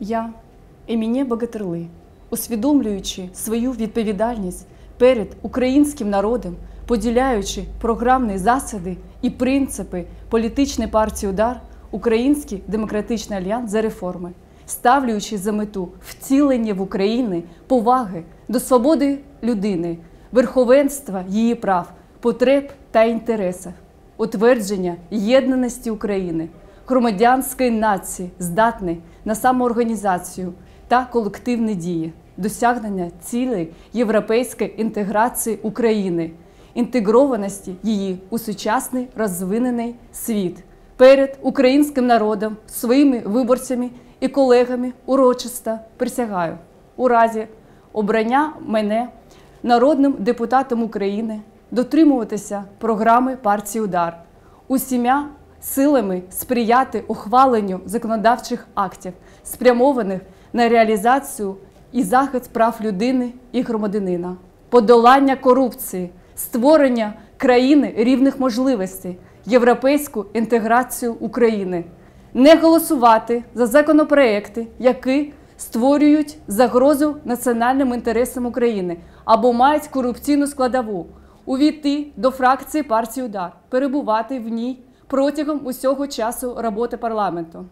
Я, Еміє Богатирли, усвідомлюючи свою відповідальність перед українським народом, поділяючи програмні засади і принципи політичної партії Удар, Український демократичний альянс за реформи, ставлюючи за мету втілення в Україні поваги до свободи людини, верховенства її прав, потреб та інтересів, утвердження єднаності України, громадянської нації, здатної на самоорганізацію та колективні дії, досягнення цілей європейської інтеграції України, інтегрованості її у сучасний розвинений світ перед українським народом, своїми виборцями і колегами урочисто присягаю у разі обрання мене народним депутатом України дотримуватися програми партії Удар усіма силами сприяти ухваленню законодавчих актів, спрямованих на реалізацію і захист прав людини і громадянина, подолання корупції, створення країни рівних можливостей, європейську інтеграцію України, не голосувати за законопроекти, які створюють загрозу національним інтересам України або мають корупційну складову, увійти до фракції партії Удар, перебувати в ній протягом усього часу роботи парламенту,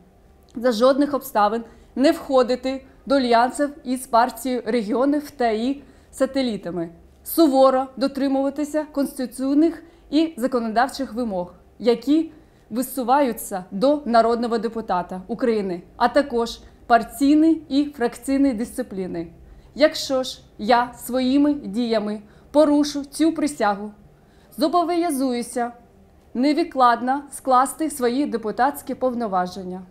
за жодних обставин не входити до альянсів із партією регіонів та її сателітами, суворо дотримуватися конституційних і законодавчих вимог, які висуваються до народного депутата України, а також партійної і фракційної дисципліни. Якщо ж я своїми діями порушу цю присягу, зобов'язуюся невідкладно скласти свої депутатські повноваження.